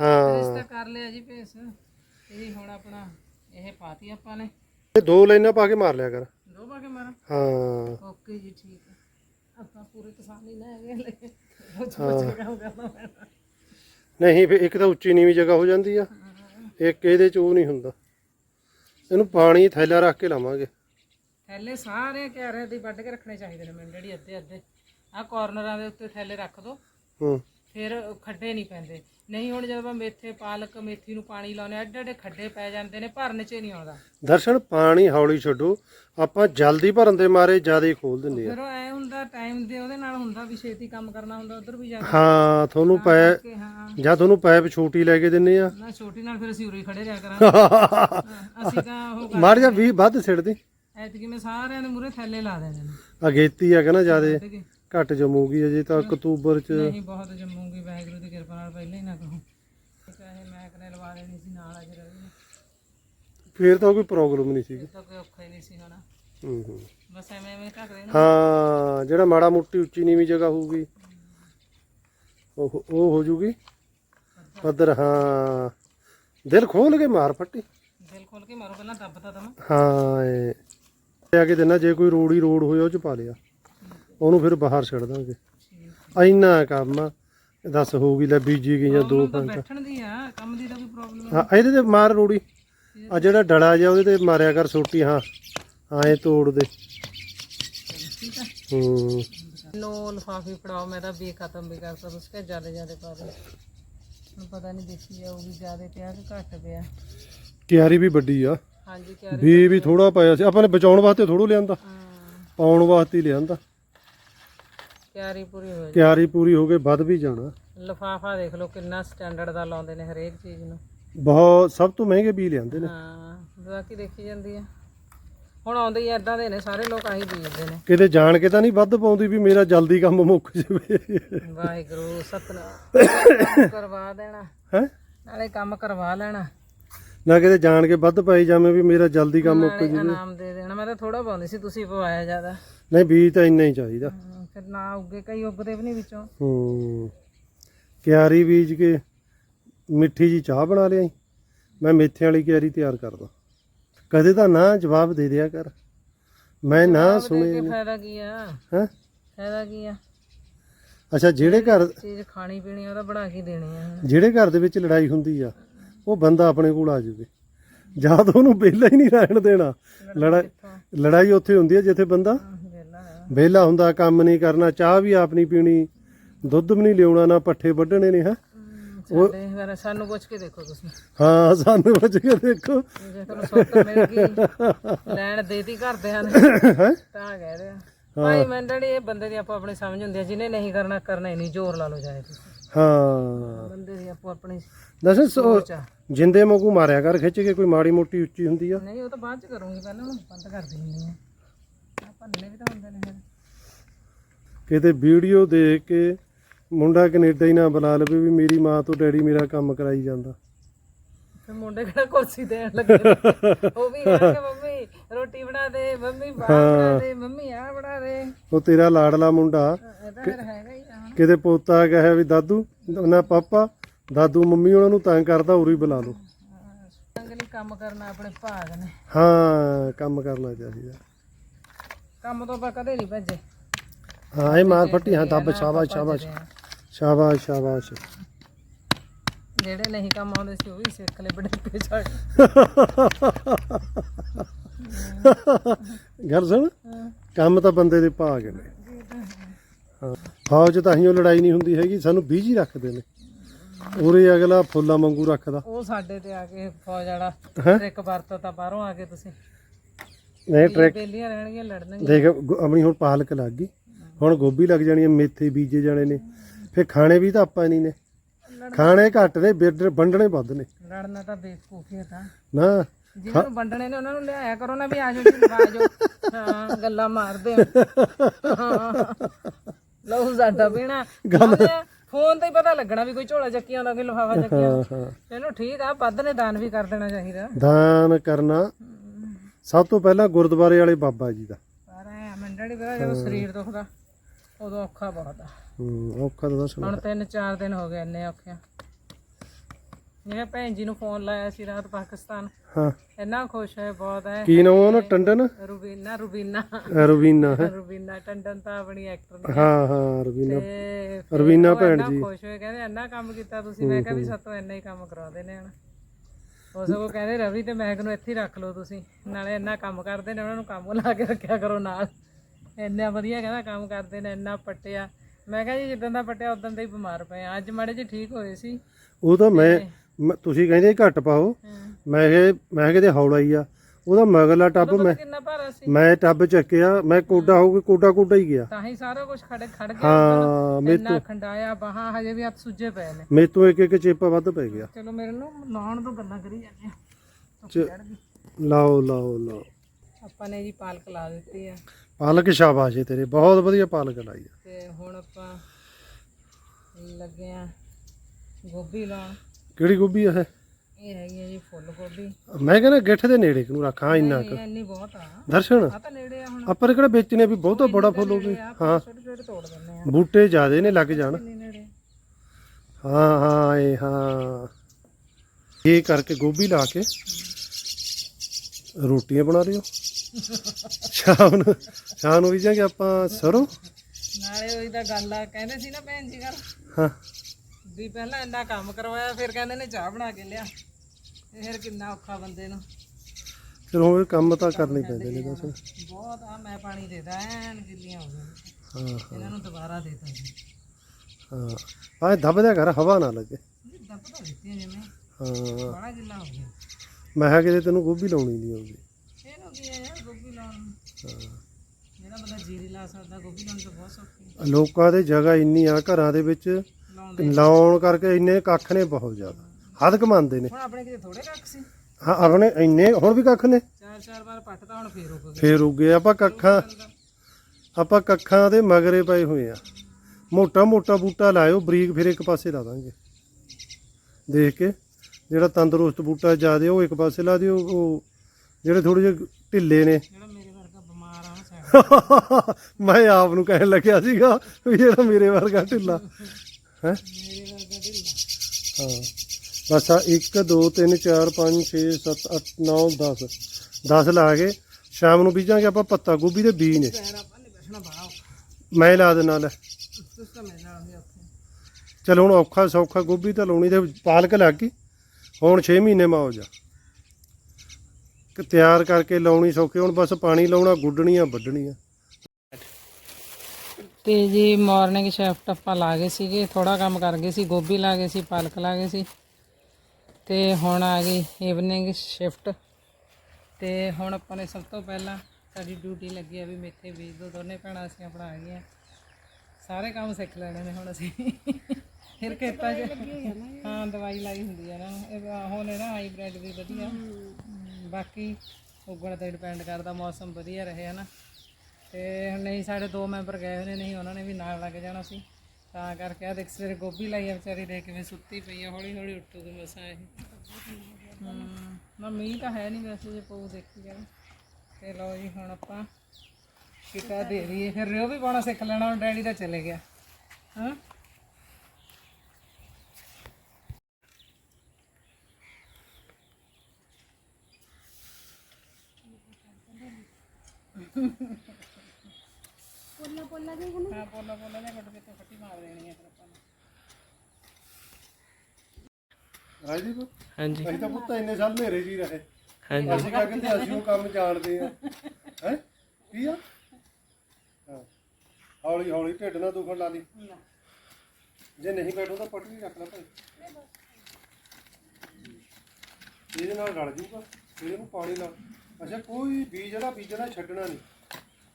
ਹਾਂ। ਰਿਸ਼ਤਾ ਕਰ ਲਿਆ ਜੀ ਭੇਸ। ਇਹ ਹੁਣ ਆਪਣਾ ਇਹ ਪਾਤੀ ਆਪਾਂ ਨੇ। ਇਹ ਦੋ ਲਾਈਨਾਂ ਪਾ ਕੇ ਮਾਰ ਲਿਆ ਕਰ। ਦੋ ਪਾ ਕੇ ਮਾਰਾਂ? ਹਾਂ। ਓਕੇ ਜੀ ਠੀਕ ਹੈ। ਆਪਾਂ ਪੂਰੇ ਕਿਸਾਨ ਹੀ ਨਾ ਹੈਗੇ ਹਲੇ। ਰੋਜ਼ ਕੁਝ ਕੰਮ ਕਰਨਾ ਪੈਣਾ। ਨਹੀਂ ਫਿਰ ਇੱਕ ਤਾਂ ਉੱਚੀ ਨੀਵੀਂ ਜਗ੍ਹਾ ਹੋ ਜਾਂਦੀ ਆ। ਇੱਕ ਇਹਦੇ ਚ ਉਹ ਨਹੀਂ ਹੁੰਦਾ। ਇਹਨੂੰ ਪਾਣੀ ਥੈਲਾ ਰੱਖ ਕੇ ਲਾਵਾਂਗੇ। ਥੈਲੇ ਸਾਰੇ ਕਿਆਰੇ ਦੀ ਵੱਢ ਕੇ ਰੱਖਣੇ ਚਾਹੀਦੇ ਨੇ ਮੈਨੂੰ ਜਿਹੜੀ ਅੱਧੇ ਅੱਧੇ ਆਹ ਕਾਰਨਰਾਂ ਦੇ ਉੱਤੇ ਥੈਲੇ ਰੱਖ ਦੋ। ਹੂੰ। ਫਿਰ ਖੱਡੇ ਨਹੀਂ ਪੈਂਦੇ। ਨਹੀਂ ਹੁਣ ਜਦੋਂ ਆਪਾਂ ਮੇਥੇ ਪਾਲਕ ਮੇਥੀ ਨੂੰ ਪਾਣੀ ਲਾਉਨੇ ਐਡੇ ਐਡੇ ਖੱਡੇ ਪੈ ਜਾਂਦੇ ਨੇ ਭਰਨ 'ਚ ਨਹੀਂ ਆਉਂਦਾ। ਦਰਸ਼ਨ ਪਾਣੀ ਹੌਲੀ ਛੱਡੋ। ਆਪਾਂ ਜਲਦੀ ਭਰਨ ਦੇ ਮਾਰੇ ਜ਼ਿਆਦਾ ਹੀ ਖੋਲ ਦਿੰਦੇ ਆ ਫਿਰ ਐ ਹੁੰਦਾ ਟਾਈਮ ਦੇ ਉਹਦੇ ਨਾਲ ਹੁੰਦਾ ਵੀ ਛੇਤੀ ਕੰਮ ਕਰਨਾ ਹੁੰਦਾ ਉਧਰ ਵੀ ਜਾ ਕੇ ਹਾਂ ਤੁਹਾਨੂੰ ਪੈ ਕਿ ਹਾਂ। ਜਾਂ ਤੁਹਾਨੂੰ ਪੈਪ ਛੋਟੀ ਲੈ ਕੇ ਦਿੰਨੇ ਆ ਨਾ ਛੋਟੀ ਨਾਲ ਫਿਰ ਅਸੀਂ ਉਰੇ ਹੀ ਖੜੇ ਰਿਹਾ ਕਰਾਂਗੇ। ਹਾਂ, ਅਸੀਂ ਤਾਂ ਉਹ ਮਾਰ ਜਾ 20 ਵੱਧ ਸਿੱਟਦੀ ਐਤਕੀ ਮੈਂ ਸਾਰਿਆਂ ਦੇ ਮੂਰੇ ਥੱਲੇ ਲਾ ਦੇਣੇ ਨੇ। ਅਗੇਤੀ ਆ ਕਹਿੰਦਾ ਜਿਆਦੇ। ਠੀਕ ਹੈ ਘੱਟ ਜਮੂਗੀ ਅਜੇ ਤਾਂ ਅਕਤੂਬਰ ਚ। ਨਹੀਂ ਬਹੁਤ ਜੰਮੂਗੀ ਵਾਹਿਗੁਰੂ ਦੀ ਕਿਰਪਾ ਨਾਲ ਪਹਿਲਾਂ ਹੀ ਨਾ ਕਹੂੰ। ਚਾਹੇ ਮੈਂ ਕਨੇ ਲਵਾ ਲੈਣੀ ਸੀ ਨਾਲ ਅਜ ਨੇ ਫੇਰ ਤਾਂ ਕੋਈ ਪ੍ਰੋਬਲਮ ਨਹੀਂ ਸੀਗੀ। ਤਾਂ ਕੋਈ ਔਖਾ ਹੀ ਨਹੀਂ ਸੀ ਹੋਣਾ। ਹੂੰ ਹੂੰ। ਬਸ ਐਵੇਂ ਐਵੇਂ ਢੱਕ ਦੇਣਾ ਹਾਂ ਜਿਹੜਾ ਮਾੜਾ ਮੋਟੀ ਉੱਚੀ ਨੀਵੀਂ ਜਗ੍ਹਾ ਹੋਊਗੀ ਉਹ ਉਹ ਹੋ ਜੂਗੀ। ਪੱਧਰ ਹਾਂ। ਦਿਲ ਖੋਲ ਕੇ ਮਾਰ ਫੱਟੀ। ਦਿਲ ਖੋਲ ਕੇ ਮਾਰੋ ਪਹਿਲਾਂ ਦੱਬਦਾ ਤਾਂ ਮੈਂ। ਹਾਂ ਇਹ। ਆ ਕੇ ਦੇਣਾ ਜੇ ਕੋਈ ਰੋੜੀ ਰੋਡ ਹੋਇਆ ਉਹ ਚ ਪਾ ਲਿਆ। ਉਹਨੂੰ ਫਿਰ ਬਾਹਰ ਛੱਡ ਦਾਂਗੇ। ਇੰਨਾ ਕੰਮ ਆ। ਦੱਸ ਹੋਊਗੀ ਲੈ ਬੀਜੀ ਗਈਆਂ ਦੋ ਤਾਂ ਬੈਠਣ ਦੀ ਆ ਕੰਮ ਦੀ ਤਾਂ ਕੋਈ ਪ੍ਰੋਬਲਮ ਹਾਂ ਇਹਦੇ ਤੇ ਮਾਰ ਰੋੜੀ। ਆ ਜਿਹੜਾ ਡਲਾ ਜਿਹਾ ਉਹਦੇ ਤੇ ਮਾਰਿਆ ਕਰ ਸੋਟੀ ਹਾਂ। ਹਾਂ ਇਹ ਤੋੜ ਦੇ। ਠੀਕ ਆ ਹੂੰ। ਲੋ ਲਫਾਫੇ ਫੜਾਓ ਮੈਂ ਤਾਂ ਵੀ ਖਤਮ ਵੀ ਕਰਤਾ ਤੁਸੀਂ ਕਿ ਜ਼ਿਆਦਾ ਜ਼ਿਆਦਾ ਪਾ ਦੇ ਹੁਣ ਪਤਾ ਨਹੀਂ ਦੇਖੀ ਜਾਊਗੀ ਜ਼ਿਆਦਾ ਪਿਆ ਕਿ ਘੱਟ ਪਿਆ ਕਿਆਰੀ ਵੀ ਵੱਡੀ ਆ। ਹਾਂਜੀ ਕਿਆ ਵੀ ਵੀ ਥੋੜਾ ਪਾਇਆ ਸੀ। ਆਪਾਂ ਨੇ ਬਚਾਉਣ ਵਾਸਤੇ ਥੋੜੋ ਲਿਆਂਦਾ। ਪਾਉਣ ਵਾਸਤੇ ਹੀ ਲਿਆਂਦਾ। ਕਿਆਰੀ ਪੂਰੀ ਹੋ ਜਾਏ ਕਿਆਰੀ ਪੂਰੀ ਹੋ ਕੇ ਵੱਧ ਵੀ ਜਾਣਾ। ਲਫਾਫਾ ਦੇਖ ਲਓ ਕਿੰਨਾ ਸਟੈਂਡਰਡ ਦਾ ਲਾਉਂਦੇ ਨੇ ਹਰੇਕ ਚੀਜ਼ ਨੂੰ। ਬਹੁਤ ਸਭ ਤੋਂ ਮਹਿੰਗੇ ਬੀ ਲਿਆਂਦੇ ਨੇ। ਹਾਂ ਬਾਕੀ ਦੇਖੀ ਜਾਂਦੀ ਆ। ਹੁਣ ਆਉਂਦੇ ਹੀ ਐਦਾਂ ਦੇ ਨੇ ਸਾਰੇ ਲੋਕ ਆਹੀ ਬੀਜਦੇ ਨੇ। ਕਿਤੇ ਜਾਣ ਕੇ ਤਾਂ ਨਹੀਂ ਵੱਧ ਪਾਉਂਦੀ ਵੀ ਮੇਰਾ ਜਲਦੀ ਕੰਮ ਮੁੱਕ ਜਾਵੇ। ਵਾਹਿਗੁਰੂ ਸਤਨਾਮ। ਕਰਵਾ ਦੇਣਾ। ਹੈ? ਨਾਲੇ ਕੰਮ ਕਰਵਾ ਲੈਣਾ। ਨਾ ਕਿਤੇ ਜਾਣ ਕੇ ਵੱਧ ਪਾਈ ਜਾਵੇਂ ਵੀ ਮੇਰਾ ਜਲਦੀ ਕੰਮ ਮੁੱਕ ਨਾਲੇ ਇਨਾਮ ਦੇ ਦੇਣਾ। ਮੈਂ ਤਾਂ ਥੋੜਾ ਪਾਉਂਦੀ ਸੀ ਤੁਸੀਂ ਪਵਾਇਆ ਜ਼ਿਆਦਾ। ਨਹੀਂ ਬੀ ਤਾਂ ਇੰਨਾ ਹੀ ਚਾਹੀਦਾ। ਫਿਰ ਨਾ ਉੱਗੇ ਕਈ ਉੱਗਦੇ ਵੀ ਨਹੀਂ ਵਿੱਚੋਂ। ਹੂੰ। ਕਿਆਰੀ ਬੀਜ ਕੇ ਮਿੱਠੀ ਜੀ ਚਾਹ ਬਣਾ ਲਿਆਈ। ਮੈਂ ਮੇਥੇ ਵਾਲੀ ਕਿਆਰੀ ਤਿਆਰ ਕਰਦਾ। ਕਦੇ ਤਾਂ ਨਾ ਜਵਾਬ ਦੇ ਦਿਆ ਕਰ। ਮੈਂ ਨਾ ਸੁਣੇ ਕੇ ਫਾਇਦਾ ਕੀ ਆ? ਹੈ? ਫਾਇਦਾ ਕੀ ਆ? ਅੱਛਾ ਜਿਹੜੇ ਘਰ ਚੀਜ਼ ਖਾਣੀ ਪੀਣੀ ਉਹਦਾ ਬਣਾ ਕੇ ਦੇਣੀ ਆ। ਜਿਹੜੇ ਘਰ ਦੇ ਵਿੱਚ ਲੜਾਈ ਹੁੰਦੀ ਆ ਉਹ ਬੰਦਾ ਆਪਣੇ ਕੋਲ ਆ ਜਾਵੇ। ਜਾਂ ਤਾਂ ਉਹਨੂੰ ਵਿਹਲਾ ਹੀ ਨਹੀਂ ਰਹਿਣ ਦੇਣਾ। ਲੜਾਈ ਲੜਾਈ ਉੱਥੇ ਹੁੰਦੀ ਆ ਜਿੱਥੇ ਬੰਦਾ ਵਿਹਲਾ ਹੁੰਦਾ ਕੰਮ ਨਹੀਂ ਕਰਨਾ ਚਾਹ ਵੀ ਆਪ ਨਹੀਂ ਪੀਣੀ ਦੁੱਧ ਵੀ ਨਹੀਂ ਲਿਆਉਣਾ ਨਾ ਪੱਠੇ ਵੱਢਣੇ ਨੇ ਹੈ? ਸਾਡੇ ਫਿਰ ਸਾਨੂੰ ਪੁੱਛ ਕੇ ਦੇਖੋ ਤੁਸੀਂ। ਹਾਂ ਸਾਨੂੰ ਪੁੱਛ ਕੇ ਦੇਖੋ। ਜੇ ਤੁਹਾਨੂੰ ਸੁੱਤ ਮਿਲ ਗਈ ਲੈਣ ਦੇਤੀ ਘਰਦਿਆਂ ਨੇ ਹੈਂ? ਤਾਂ ਕਹਿ ਰਿਹਾ ਭਾਈ ਮੰਡੜੀ ਇਹ ਬੰਦੇ ਦੀ ਆਪੋ ਆਪਣੀ ਸਮਝ ਹੁੰਦੀ ਆ ਜਿਹਨੇ ਨਹੀਂ ਕਰਨਾ ਕਰਨਾ ਹੀ ਨਹੀਂ ਜ਼ੋਰ ਲਾ ਲਓ ਜਾਏ ਤੁਸੀਂ। ਹਾਂ। ਬੰਦੇ ਦੀ ਆਪੋ ਆਪਣੀ ਦੱਸ ਸੋ ਸੋਚ ਆ। ਜਿੰਦੇ ਵਾਂਗੂ ਮਾਰਿਆ ਕਰ ਖਿੱਚ ਕੇ ਕੋਈ ਮਾੜੀ ਮੋਟੀ ਉੱਚੀ ਹੁੰਦੀ ਆ। ਨਹੀਂ ਉਹ ਤਾਂ ਬਾਅਦ ਚ ਕਰੂੰਗੀ ਪਹਿਲਾਂ ਹੁਣ ਬੰਦ ਕਰ ਆ ਆ। ਭੰਨਣੇ ਵੀ ਤਾਂ ਹੁੰਦੇ ਨੇ ਫਿਰ ਕਿਤੇ ਵੀਡੀਓ ਦੇਖ ਕੇ ਮੁੰਡਾ ਕੈਨੇਡਾ ਹੀ ਨਾ ਬੁਲਾ ਲਵੇ ਵੀ ਮੇਰੀ ਮਾਂ ਤੋਂ ਡੈਡੀ ਮੇਰਾ ਕੰਮ ਕਰਾਈ ਜਾਂਦਾ। ਫਿਰ ਮੁੰਡੇ ਕਿਹੜਾ ਕੁਰਸੀ ਦੇਣ ਲੱਗੇ? ਨੇ। ਉਹ ਵੀ ਕਹਿੰਦੇ ਮੰਮੀ ਰੋਟੀ ਬਣਾ ਦੇ ਮੰਮੀ ਬਾਹਰ ਬਣਾ ਦੇ ਮੰਮੀ ਆਹ ਬਣਾ ਦੇ। ਉਹ ਤੇਰਾ ਲਾਡਲਾ ਮੁੰਡਾ। ਇਹ ਤਾਂ ਫਿਰ ਹੈਗਾ ਹੀ ਆ। ਹੁਣ ਕਿਤੇ ਪੋਤਾ ਕਹੇ ਵੀ ਦਾਦੂ ਨਾ ਪਾਪਾ ਦਾਦੂ ਮੰਮੀ ਉਹਨਾਂ ਨੂੰ ਤੰਗ ਕਰਦਾ ਉਰੀ ਬੁਲਾ ਲਓ। ਅੰਗਲੀ ਕੰਮ ਕਰਨਾ ਆਪਣੇ ਭਾਗ ਨੇ। ਹਾਂ ਕੰਮ ਕਰਨਾ ਚਾਹੀਦਾ। ਕੰਮ ਤੋਂ ਆਪਾਂ ਕਦੇ ਨਹੀਂ ਭੱਜੇ। ਹਾਂ ਇਹ ਮਾਰ ਫੱਟੀ ਹਾਂ ਦੱਬ ਸ਼ਾਬਾਸ਼ ਸ਼ਾਬਾਸ਼। ਸ਼ਾਬਾਸ਼ ਸ਼ਾਬਾਸ਼। ਜਿਹੜੇ ਨਹੀਂ ਕੰਮ ਆਉਂਦੇ ਸੀ ਉਹ ਵੀ ਸਿੱਖ ਲੈ ਬੜੇ ਪੇ ਛੱਡ। ਗੱਲ ਸੁਣ। ਕੰਮ ਤਾਂ ਬੰਦੇ ਦੇ ਭਾਗ ਨੇ। ਹਾਂ। ਫੌਜ ਤਾਂ ਹੀ ਲੜਾਈ ਨਹੀਂ ਹੁੰਦੀ ਹੈਗੀ ਸਾਨੂੰ ਬੀਜੀ ਰੱਖਦੇ ਨੇ। ਉਰੇ ਅਗਲਾ ਫੁੱਲਾਂ ਵਾਂਗੂ ਰੱਖਦਾ। ਉਹ ਸਾਡੇ ਤੇ ਆ ਕੇ ਫੌਜ ਵਾਲਾ? ਟ੍ਰਿਕ ਵਰਤੋ ਤਾਂ ਬਾਹਰੋਂ ਆ ਕੇ ਤੁਸੀਂ। ਨਹੀਂ ਟਰੈਕ ਬੇਲੀਆਂ ਰਹਿਣਗੀਆਂ ਲੜਨਗੀਆਂ। ਦੇਖ ਗੋ- ਆਪਣੀ ਹੁਣ ਪਾਲਕ ਲੱਗ ਗਈ। ਹੁਣ ਗੋਭੀ ਲੱਗ ਜਾਣੀ ਹੈ ਮੇਥੇ ਬੀਜੇ ਜਾਣੇ ਨੇ। ਫਿਰ ਖਾਣੇ ਵੀ ਤਾਂ ਆਪਾਂ ਨਹੀਂ ਨੇ। ਖਾਣੇ ਘੱਟ ਨੇ ਬਿਰਡ ਵੰਡਣੇ ਵੱਧ ਨੇ। ਲੜਨਾ ਤਾਂ ਬੇਵਕੂਫੀ ਹੈ ਤਾਂ। ਨਾ। ਜਿਹਨਾਂ ਨੂੰ ਵੰਡਣੇ ਨੇ ਉਹਨਾਂ ਨੂੰ ਲਿਆਇਆ ਕਰੋ ਨਾ ਵੀ ਆ ਜਾਓ ਜੀ ਲਵਾ ਜਾਓ। ਹਾਂ ਗੱਲਾਂ ਮਾਰਦੇ ਆ। ਲਓ ਸਾਡਾ ਪੀਣਾ ਫੋਨ ਤੇ ਹੀ ਪਤਾ ਲੱਗਣਾ ਵੀ ਕੋਈ ਝੋਲਾ ਚੱਕੀ ਆਉਂਦਾ ਕੋਈ ਲਿਫਾਫਾ ਚੱਕੀ ਹਾਂ ਆਉਂਦਾ ਹਾਂ। ਚਲੋ ਠੀਕ ਆ ਵੱਧ ਨੇ ਦਾਨ ਵੀ ਕਰ ਦੇਣਾ ਚਾਹੀਦਾ। ਦਾਨ ਕਰਨਾ। ਸਭ ਤੋਂ ਪਹਿਲਾਂ ਗੁਰਦੁਆਰੇ ਵਾਲੇ ਬਾਬਾ ਜੀ ਦਾ। ਪਰ ਐ ਮੰਡੜੀ ਵੀਰਾ ਜਦੋਂ ਸਰੀਰ ਦੁਖਦਾ ਉਦੋਂ ਔਖਾ ਬਹੁਤ ਆ। ਹੂੰ ਔਖਾ ਤਾਂ ਦੱਸਣਾ ਹੁਣ ਤਿੰਨ ਚਾਰ ਦਿਨ ਹੋ ਗਏ ਇੰਨੇ ਔਖੇ ਜਿਵੇਂ ਭੈਣ ਜੀ ਨੂੰ ਫੋਨ ਲਾਇਆ ਸੀ ਰਾਤ ਪਾਕਿਸਤਾਨ। ਹਾਂ। ਇੰਨਾ ਖੁਸ਼ ਹੈ ਬਹੁਤ ਹੈ ਕੀ ਨਾਮ ਉਹਨਾਂ ਟੰਡਨ? ਰੁਬੀਨਾ ਰੁਬੀਨਾ। ਰਵੀਨਾ ਹੈ? ਰੁਬੀਨਾ ਟੰਡਨ ਤਾਂ ਆਪਣੀ ਐਕਟਰ ਨੇ। ਹਾਂ ਹਾਂ ਰਵੀਨਾ ਭੈਣ ਭੈਣ ਜੀ। ਖੁਸ਼ ਹੋਏ ਕਹਿੰਦੇ ਇੰਨਾ ਕੰਮ ਕੀਤਾ ਤੁਸੀਂ। ਮੈਂ ਕਿਹਾ ਵੀ ਸਾਤੋਂ ਇੰਨਾ ਹੀ ਕੰਮ ਕਰਾਉਂਦੇ ਨੇ ਹਣ ਉਹ ਸਗੋਂ ਕਹਿੰਦੇ ਰਵੀ ਤੇ ਮਹਿਕ ਨੂੰ ਇੱਥੇ ਹੀ ਰੱਖ ਲਓ ਤੁਸੀਂ। ਨਾਲੇ ਇੰਨਾ ਕੰਮ ਕਰਦੇ ਨੇ ਉਹਨਾਂ ਨੂੰ ਕੰਮ ਲਾ ਕੇ ਰੱਖਿਆ ਕਰੋ ਨਾਲ। ਇੰਨਾ ਵਧੀਆ ਕਹਿੰਦਾ ਕੰਮ ਕਰਦੇ ਨੇ ਇੰਨਾ ਪੱਟਿਆ। ਮੈਂ ਕਿਹਾ ਜੀ ਜਿੱਦਾਂ ਦਾ ਪਟਿਆ ਉਦੋਂ ਦਾ ਹੀ ਬਿਮਾਰ ਪਏ ਆ। ਅੱਜ ਮਾੜੇ ਜਿਹੇ ਠੀਕ ਹੋਏ ਸੀ। ਉਹ ਤਾਂ ਮੈਂ ਮੈਂ- ਤੁਸੀਂ ਕਹਿੰਦੇ ਘੱਟ ਪਾਓ। ਮੈਂ ਇਹ ਮੈਂ ਕਿਤੇ ਹੌਲਾ ਹੀ ਆ। ਉਹਦਾ ਮਗਲਾ ਟੱਬ ਮੈਂ ਕਿੰਨਾ ਭਾਰਾ ਸੀ। ਮੈਂ ਟੱਬ ਚੱਕਿਆ ਮੈਂ ਕੋਡਾ ਹੋ ਕੇ ਕੋਡਾ ਕੋਡਾ ਹੀ ਗਿਆ। ਤਾਂ ਹੀ ਸਾਰਾ ਕੁਝ ਖੜ ਖੜ ਗਿਆ ਹਾਂ ਮੇ ਇੰਨਾ ਖੰਡਾਇਆ ਬਾਹਾਂ ਹਜੇ ਵੀ ਹੱਥ ਸੁੱਜੇ ਪਏ ਨੇ। ਮੇਰੇ ਤੋਂ ਇੱਕ ਇੱਕ ਚੇਪਾ ਵੱਧ ਪੈ ਗਿਆ। ਚਲੋ ਮੇਰੇ ਨੂੰ ਲਾਉਣ ਤੋਂ ਗੱਲਾਂ ਕਰੀ ਜਾਂਦੇ ਆ। ਲਾਓ ਲਾਓ ਲਾਓ। ਆਪਾਂ ਨੇ ਜੀ ਪਾਲਕ ਲਾ ਦਿੱਤੀ ਆ। ਪਾਲਕ ਸ਼ਾਬਾਸ਼ ਏ ਤੇਰੇ ਬਹੁਤ ਵਧੀਆ ਪਾਲਕ ਲਾਈ ਆ। ਤੇ ਹੁਣ ਆਪਾਂ ਲੱਗੇ ਆ ਗੋਭੀ ਲਾਉਣ। ਕਿਹੜੀ ਗੋਭੀ ਆ ਇਹ? ਇਹ ਹੈਗੀ ਆ ਜੀ ਫੁੱਲ ਗੋਭੀ। ਮੈਂ ਕਹਿੰਦਾ ਗਿੱਠ ਦੇ ਨੇੜੇ ਨੂੰ ਰੱਖਾਂ ਇੰਨਾ ਕੁ? ਇਹ ਇੰਨੀ ਬਹੁਤ ਆ। ਦਰਸ਼ਨ? ਆ ਤਾਂ ਨੇੜੇ ਆ ਹੁਣ। ਆਪਾਂ ਨੇ ਕਿਹੜਾ ਵੇਚਣੇ ਵੀ ਬਹੁਤਾ ਬੜਾ ਫੁੱਲ ਹੋ ਗਈ ਹਾਂ। ਛੋਟੇ ਛੋਟੇ ਤੋੜ ਦਿੰਦੇ ਆ। ਬੂਟੇ ਜ਼ਿਆਦੇ ਨੇ ਲੱਗ ਜਾਣ। ਇੰਨੀ ਨੇੜੇ? ਹਾਂ ਹਾਂ ਇਹ ਹਾਂ। ਇਹ ਕਰਕੇ ਗੋਭੀ ਲਾ ਕੇ ਰੋਟੀਆਂ ਬਣਾ ਲਿਓ। ਸ਼ਾਮ ਨੂੰ ਸ਼ਾਮ ਨੂੰ ਵੀ ਜਾਂਗੇ ਆਪਾਂ ਸਰੋਂ। ਨਾਲੇ ਉਹੀ ਤਾਂ ਗੱਲ ਆ ਕਹਿੰਦੇ ਸੀ ਨਾ ਭੈਣ ਜੀ ਗੱਲ ਹਾਂ। ਵੀ ਪਹਿਲਾਂ ਇੰਨਾ ਕੰਮ ਕਰਵਾਇਆ ਫਿਰ ਕਹਿੰਦੇ ਨੇ ਚਾਹ ਬਣਾ ਕੇ ਲਿਆ। ਫਿਰ ਕਿੰਨਾ ਔਖਾ ਬੰਦੇ ਨੂੰ। ਫਿਰ ਉਹ ਕੰਮ ਤਾਂ ਕਰਨੇ ਪੈਂਦੇ ਨੇ ਦੱਸ ਬਹੁਤ ਆ ਮੈਂ ਪਾਣੀ ਦੇਦਾ ਐਨ ਗਿੱਲੀਆਂ ਹੋ ਗਈਆਂ। ਹਾਂ ਇਹਨਾਂ ਨੂੰ ਦੁਬਾਰਾ ਦੇਤਾ ਜੀ। ਹਾਂ ਆਹ ਦਬਦਿਆ ਕਰ ਹਵਾ ਨਾ ਲੱਗੇ। ਦੱਬ ਤਾਂ ਦਿੱਤੀਆਂ ਜਿਵੇਂ ਹਾਂ। ਬੜਾ ਗਿੱਲਾ ਹੋ ਗਿਆ। ਮੈਂ ਕਿਹਾ ਕਿਤੇ ਤੈਨੂੰ ਗੋਭੀ ਲਾਉਣੀ ਨਹੀਂ ਆਉਂਦੀ। ਇਹਨੂੰ ਕੀ ਹੈ ਯਾਰ ਗੋਭੀ ਲਾਉਣ ਨੂੰ। ਹਾਂ। ਜਿਹੜਾ ਬੰਦਾ ਜੀਰੀ ਲਾ ਸਕਦਾ ਗੋਭੀ ਲਾਉਣ ਤਾਂ ਬਹੁਤ ਸੌਖੀ ਹੈ। ਲੋਕਾਂ ਦੇ ਜਗ੍ਹਾ ਇੰਨੀ ਆ ਘਰਾਂ ਦੇ ਵਿੱਚ ਲਾਉਂਦੇ ਲਾਉਣ ਕਰਕੇ ਇੰਨੇ ਕੱਖ ਨੇ ਬਹੁਤ ਜ਼ਿਆਦਾ। ਹੱਦ ਕਮਾਉਂਦੇ ਨੇ। ਹੁਣ ਆਪਣੇ ਕਿਤੇ ਥੋੜੇ ਕੱਖ ਸੀ। ਹਾਂ ਆਪਣੇ ਇੰਨੇ ਹੁਣ ਵੀ ਕੱਖ ਨੇ? ਚਾਰ ਚਾਰ ਵਾਰ ਪੱਟਦਾ ਹੁਣ ਫੇਰ ਰੁਕ ਗਏ। ਫੇਰ ਉੱਗੇ ਆਪਾਂ ਕੱਖਾਂ ਆਪਾਂ ਕੱਖਾਂ ਦੇ ਮਗਰੇ ਪਏ ਹੋਏ ਆ। ਮੋਟਾ ਮੋਟਾ ਬੂਟਾ ਲਾਇਓ ਬਰੀਕ ਫਿਰ ਇੱਕ ਪਾਸੇ ਲਾ ਦਾਂਗੇ। ਦੇਖ ਕੇ ਜਿਹੜਾ ਤੰਦਰੁਸਤ ਬੂਟਾ ਜ਼ਿਆਦੇ ਉਹ ਇੱਕ ਪਾਸੇ ਲਾ ਦਿਓ ਉਹ ਜਿਹੜੇ ਥੋੜੇ ਜਿਹੇ ਢਿੱਲੇ ਨੇ। ਜਿਹੜਾ ਮੇਰੇ ਵਰਗਾ ਬਿਮਾਰ ਆ ਉਹ ਸਾਈਡ ਮੈਂ ਆਪ ਨੂੰ ਕਹਿਣ ਲੱਗਿਆ ਸੀਗਾ ਵੀ ਜਿਹੜਾ ਮੇਰੇ ਵਰਗਾ ਢਿੱਲਾ। ਹੈ? ਮੇਰੇ ਵਰਗਾ ਢਿੱਲਾ। ਹਾਂ। ਬਸ ਆ 1 2 3 4 5 6 7 8 9 10 10 ਲਾ ਕੇ ਸ਼ਾਮ ਨੂੰ ਬੀਜਾਂਗੇ ਆਪਾਂ ਪੱਤਾ ਗੋਭੀ ਦੇ ਬੀਜ ਨੇ। ਪੈਰ ਆਪਾਂ ਮੈਂ ਲਾ ਦੇਣਾ ਨਾਲ ਵੀ ਚਲ ਹੁਣ ਔਖਾ ਸੌਖਾ ਗੋਭੀ ਤਾਂ ਲਾਉਣੀ ਤੇ ਪਾਲਕ ਲੱਗ ਗਈ। ਹੁਣ 6 ਮਹੀਨੇ ਮਾ ਹੋ ਜਾ ਕਿ ਤਿਆਰ ਕਰਕੇ ਲਾਉਣੀ ਸੌਖੀ, ਹੁਣ ਬਸ ਪਾਣੀ ਲਾਉਣਾ, ਗੁੱਡਣੀਆਂ, ਵੱਢਣੀਆਂ। ਤੇ ਜੀ ਮਾਰਨਿੰਗ ਸ਼ਿਫਟ ਆਪਾਂ ਲਾ ਗਏ ਸੀਗੇ ਥੋੜਾ ਕੰਮ ਕਰ ਗਏ ਸੀ, ਗੋਭੀ ਲਾ ਗਏ ਸੀ, ਪਾਲਕ ਲਾ ਗਏ ਸੀ। ਤੇ ਹੁਣ ਆ ਗਈ ਈਵਨਿੰਗ ਸ਼ਿਫਟ ਤੇ ਹੁਣ ਆਪਾਂ ਨੇ ਸਭ ਤੋਂ ਪਹਿਲਾਂ ਸਾਡੀ ਡਿਊਟੀ ਲੱਗੀ ਆ ਵੀ ਮੇਥੇ ਬੀਜ ਦੋ, ਦੋਨੇ ਭੈਣਾਂ ਅਸੀਂ ਆਪਣਾ ਆ ਗਈਆਂ। ਸਾਰੇ ਕੰਮ ਸਿੱਖ ਲੈਣੇ ਨੇ ਹੁਣ ਅਸੀਂ। ਫਿਰ ਖੇਤਾਂ 'ਚ ਹਾਂ, ਦਵਾਈ ਲਾਈ ਹੁੰਦੀ ਆ ਨਾ। ਇਹ ਉਹ ਨੇ ਨਾ ਹਾਈਬ੍ਰਿਡ ਵੀ ਵਧੀਆ। ਬਾਕੀ ਉਗਣ ਤੇ ਡਿਪੈਂਡ ਕਰਦਾ, ਮੌਸਮ ਵਧੀਆ ਰਹੇ, ਹਨਾ। ਤੇ ਹੁਣ ਨਹੀਂ, ਸਾਡੇ ਦੋ ਮੈਂਬਰ ਗਏ ਹੋਏ ਨੇ, ਨਹੀਂ, ਉਹਨਾਂ ਨੇ ਵੀ ਨਾਲ ਲੱਗ ਜਾਣਾ ਸੀ। ਤਾਂ ਕਰਕੇ ਆ ਦੇਖ ਸਵੇਰੇ ਗੋਭੀ ਲਾਈ ਆ ਵਿਚਾਰੀ ਦੇ ਕਿਵੇਂ ਸੁੱਤੀ ਪਈ ਆ ਹੌਲੀ ਹੌਲੀ ਉੱਠੂਗੀ ਮਸਾਂ ਇਹ। ਹਮ, ਨਾ ਮੀਂਹ ਤਾਂ ਹੈ ਨਹੀਂ ਵੈਸੇ ਜੇ ਪਊ ਦੇਖੀ ਜਾਵੇ ਤੇ ਲਓ ਜੀ ਹੁਣ ਆਪਾਂ ਛਿਟਾ ਦੇ ਦਈਏ। ਫਿਰ ਰਿਓ ਵੀ ਪਾਉਣਾ ਸਿੱਖ ਲੈਣਾ ਹੁਣ ਡੈਡੀ ਦਾ ਚਲੇ ਗਿਆ। ਹਾਂ? ਹਾਂ ਪੋਲਾ ਪੋਲਾ ਜਿਹਾ ਕੱਟ ਕੇ ਤੇ ਫੱਟੀ ਮਾਰ ਦੇਣੀ ਹੈ ਫਿਰ ਆਪਾਂ ਨੇ। ਰਾਜਦੀਪ ਹਾਂਜੀ। ਅਸੀਂ ਤਾਂ ਪੁੱਤ ਇੰਨੇ ਸਾਲ ਹਨੇਰੇ ਜੀ ਰਹੇ। ਹਾਂਜੀ। ਅਸੀਂ ਕਾ ਕਹਿੰਦੇ ਅਸੀਂ ਉਹ ਕੰਮ ਜਾਣਦੇ ਆ। ਹੈ? ਕੀ ਆ? ਹਾਂ। ਹੌਲੀ ਹੌਲੀ ਢਿੱਡ ਨਾ ਦੁਖਣ ਲਾ ਲਈ ਜੇ ਨਹੀਂ ਬੈਠੋ ਤਾਂ ਪਟੜੀ ਰੱਖ ਲੈ ਭਾਈ। ਇਹਦੇ ਨਾਲ ਰਲ ਜੂਗਾ। ਇਹਦੇ ਨੂੰ ਪਾਣੀ ਲਾ ਅੱਛਾ ਕੋਈ ਬੀਜ ਜਿਹੜਾ ਬੀਜਣਾ ਛੱਡਣਾ ਨਹੀਂ।